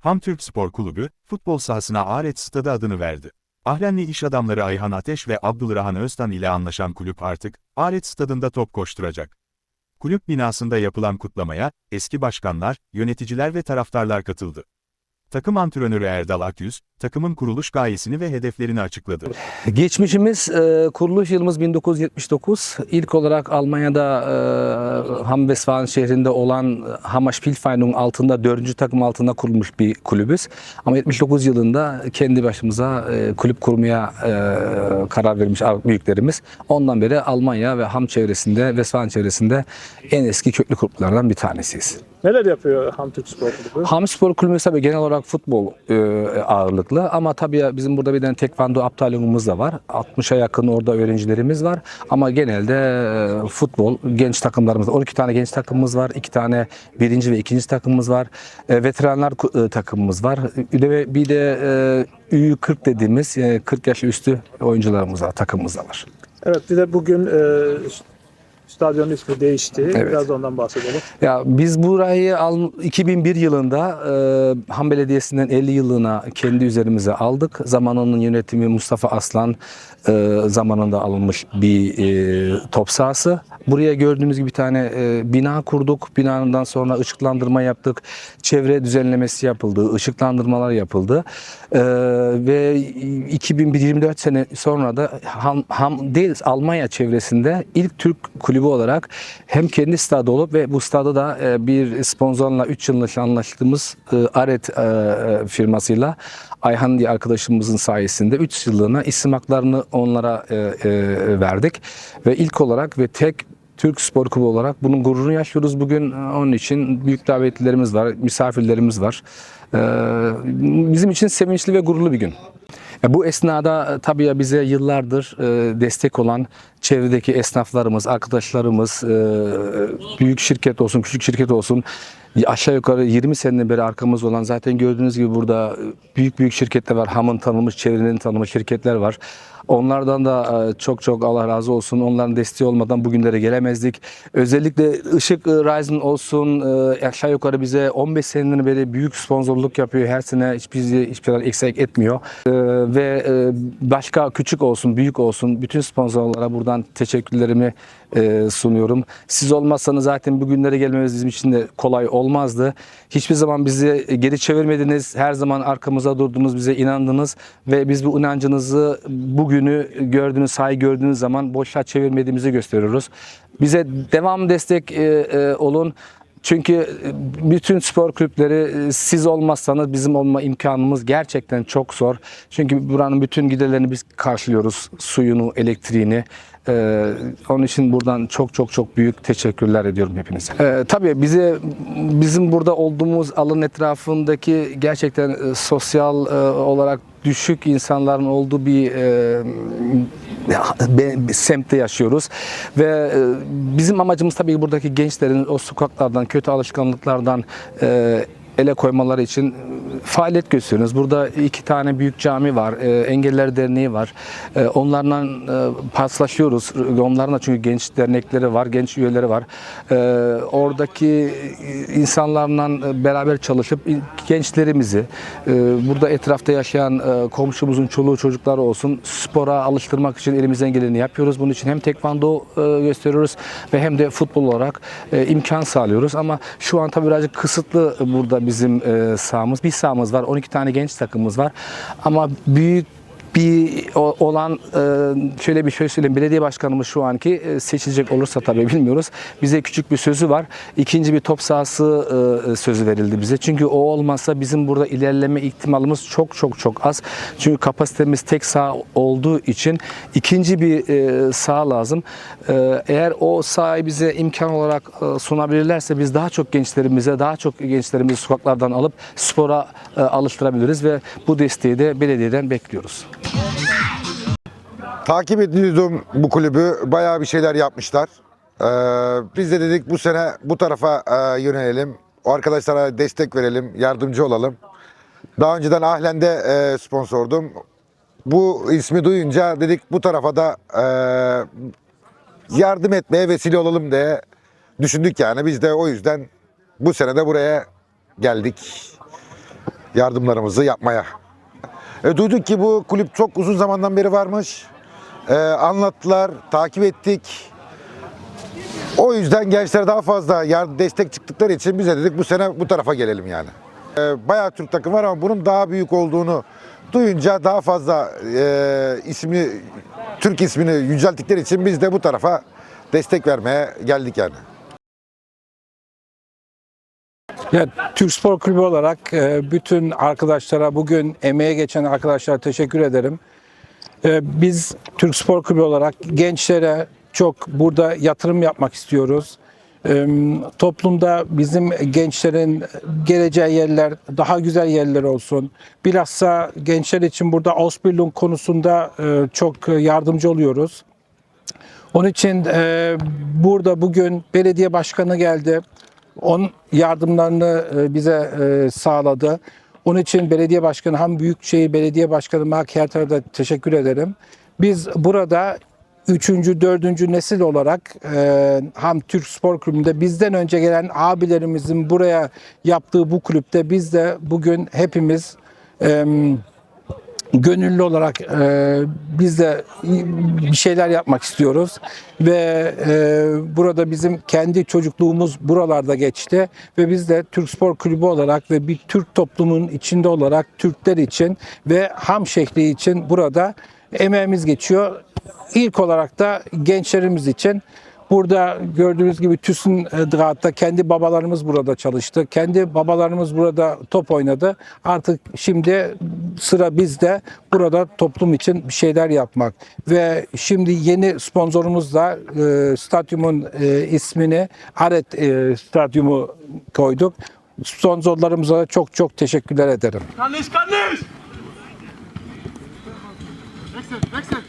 Ham Türk Spor Kulübü, futbol sahasına Aret Stadı adını verdi. Ahlenli iş adamları Ayhan Ateş ve Abdülrahan Öztan ile anlaşan kulüp artık, Aret Stadı'nda top koşturacak. Kulüp binasında yapılan kutlamaya, eski başkanlar, yöneticiler ve taraftarlar katıldı. Takım antrenörü Erdal Akyüz, takımın kuruluş gayesini ve hedeflerini açıkladı. Geçmişimiz e, kuruluş yılımız 1979. İlk olarak Almanya'da e, Ham-Westfalen şehrinde olan Hammerspielvereinig'in altında 4. takım altında kurulmuş bir kulübüz. Ama 79 yılında kendi başımıza e, kulüp kurmaya e, karar vermiş büyüklerimiz. Ondan beri Almanya ve Ham çevresinde, Westfalen çevresinde en eski köklü kulüplerden bir tanesiyiz. Neler yapıyor Hamtürk Spor Kulübü? Ham Spor Kulübü tabii genel olarak futbol e, ağırlıklı ama tabii bizim burada bir tane tekvando aptalımız da var. 60'a yakın orada öğrencilerimiz var ama genelde e, futbol genç takımlarımız 12 tane genç takımımız var. 2 tane birinci ve ikinci takımımız var. E, veteranlar ku- e, takımımız var. Bir de, bir de e, Ü40 dediğimiz e, 40 yaş üstü oyuncularımız var, takımımız da var. Evet bir de bugün e, stadyonun ismi değişti. Evet. Biraz da ondan bahsedelim. Ya biz burayı al, 2001 yılında e, Han Belediyesi'nden 50 yıllığına kendi üzerimize aldık. Zamanının yönetimi Mustafa Aslan e, zamanında alınmış bir e, top sahası. Buraya gördüğünüz gibi bir tane e, bina kurduk. Binanından sonra ışıklandırma yaptık. Çevre düzenlemesi yapıldı. ışıklandırmalar yapıldı. E, ve 2024 sene sonra da Ham, Ham değil Almanya çevresinde ilk Türk kulübü olarak hem kendi stadı olup ve bu stada da e, bir sponsorla 3 yıllık anlaştığımız e, Aret e, firmasıyla Ayhan diye arkadaşımızın sayesinde 3 yıllığına isim haklarını onlara verdik. Ve ilk olarak ve tek Türk Spor Kulübü olarak bunun gururunu yaşıyoruz bugün. Onun için büyük davetlilerimiz var, misafirlerimiz var. Bizim için sevinçli ve gururlu bir gün. E, Bu esnada e, tabii bize yıllardır e, destek olan çevredeki esnaflarımız, arkadaşlarımız, büyük şirket olsun, küçük şirket olsun aşağı yukarı 20 seneden beri arkamız olan zaten gördüğünüz gibi burada büyük büyük şirketler var. Ham'ın tanınmış, çevrenin tanınmış şirketler var. Onlardan da çok çok Allah razı olsun. Onların desteği olmadan bugünlere gelemezdik. Özellikle Işık Rising olsun aşağı yukarı bize 15 seneden beri büyük sponsorluk yapıyor. Her sene hiçbir hiçbir zaman eksik etmiyor. Ve e, başka küçük olsun, büyük olsun bütün sponsorlara buradan teşekkürlerimi e, sunuyorum. Siz olmazsanız zaten bugünlere gelmemiz bizim için de kolay olmazdı. Hiçbir zaman bizi geri çevirmediniz. Her zaman arkamıza durdunuz, bize inandınız ve biz bu inancınızı bugünü gördüğünüz, sahayı gördüğünüz zaman boşa çevirmediğimizi gösteriyoruz. Bize devam destek e, e, olun. Çünkü e, bütün spor kulüpleri e, siz olmazsanız bizim olma imkanımız gerçekten çok zor. Çünkü buranın bütün giderlerini biz karşılıyoruz. Suyunu, elektriğini. Ee, onun için buradan çok çok çok büyük teşekkürler ediyorum hepinize. Ee, tabii bize bizim burada olduğumuz alan etrafındaki gerçekten e, sosyal e, olarak düşük insanların olduğu bir e, semtte yaşıyoruz. Ve e, bizim amacımız tabii ki buradaki gençlerin o sokaklardan, kötü alışkanlıklardan e, ele koymaları için faaliyet gösteriyoruz. Burada iki tane büyük cami var, e, Engelliler Derneği var. E, onlarla e, paslaşıyoruz. Onların da çünkü genç dernekleri var, genç üyeleri var. E, oradaki insanlarla beraber çalışıp gençlerimizi, e, burada etrafta yaşayan e, komşumuzun çoluğu çocukları olsun spora alıştırmak için elimizden geleni yapıyoruz. Bunun için hem tekvando e, gösteriyoruz ve hem de futbol olarak e, imkan sağlıyoruz. Ama şu an tabii birazcık kısıtlı burada bizim e, sahamız. Bir sahamız var, 12 tane genç takımımız var. Ama büyük bir olan e, şöyle bir şey söyleyeyim. Belediye başkanımız şu anki e, seçilecek olursa tabii bilmiyoruz. Bize küçük bir sözü var. İkinci bir top sahası e, sözü verildi bize. Çünkü o olmazsa bizim burada ilerleme ihtimalimiz çok çok çok az. Çünkü kapasitemiz tek saha olduğu için ikinci bir saha lazım. Eğer o sahayı bize imkan olarak sunabilirlerse biz daha çok gençlerimize, daha çok gençlerimizi sokaklardan alıp spora alıştırabiliriz ve bu desteği de belediyeden bekliyoruz. Takip ediyordum bu kulübü. Bayağı bir şeyler yapmışlar. Ee, biz de dedik bu sene bu tarafa e, yönelelim. O arkadaşlara destek verelim, yardımcı olalım. Daha önceden Ahlen'de e, sponsordum. Bu ismi duyunca dedik bu tarafa da e, yardım etmeye vesile olalım diye düşündük yani. Biz de o yüzden bu sene de buraya geldik. yardımlarımızı yapmaya. E, duyduk ki bu kulüp çok uzun zamandan beri varmış. E, anlattılar, takip ettik. O yüzden gençler daha fazla yar- destek çıktıkları için biz de dedik bu sene bu tarafa gelelim yani. E, bayağı Türk takım var ama bunun daha büyük olduğunu duyunca daha fazla e, ismi Türk ismini yücelttikleri için biz de bu tarafa destek vermeye geldik yani. Ya, Türk Spor Kulübü olarak e, bütün arkadaşlara bugün emeğe geçen arkadaşlara teşekkür ederim. E, Biz Türk Spor Kulübü olarak gençlere çok burada yatırım yapmak istiyoruz. E, Toplumda bizim gençlerin geleceği yerler daha güzel yerler olsun. Bilhassa gençler için burada Ausbildung konusunda e, çok yardımcı oluyoruz. Onun için e, burada bugün belediye başkanı geldi. Onun yardımlarını e, bize sağladı. Onun için belediye başkanı hem Büyükşehir Belediye Başkanı Mark Herter'e de teşekkür ederim. Biz burada üçüncü, dördüncü nesil olarak e, hem Türk Spor Kulübü'nde bizden önce gelen abilerimizin buraya yaptığı bu kulüpte biz de bugün hepimiz e, gönüllü olarak e, biz de bir şeyler yapmak istiyoruz ve e, burada bizim kendi çocukluğumuz buralarda geçti ve biz de Türk Spor Kulübü olarak ve bir Türk toplumunun içinde olarak Türkler için ve ham şehri için burada emeğimiz geçiyor. İlk olarak da gençlerimiz için Burada gördüğünüz gibi TÜS'ün e, Dağıt'ta kendi babalarımız burada çalıştı. Kendi babalarımız burada top oynadı. Artık şimdi sıra bizde burada toplum için bir şeyler yapmak. Ve şimdi yeni sponsorumuz da e, stadyumun e, ismini Aret e, Stadyumu koyduk. Sponsorlarımıza çok çok teşekkürler ederim. Kardeş kardeş! Wechsel, wechsel!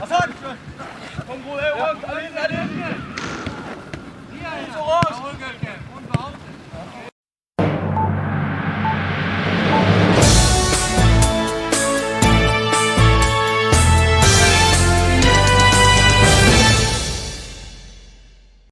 Hasan! Komm wohl her, alle in der Nähe! Hier, so raus!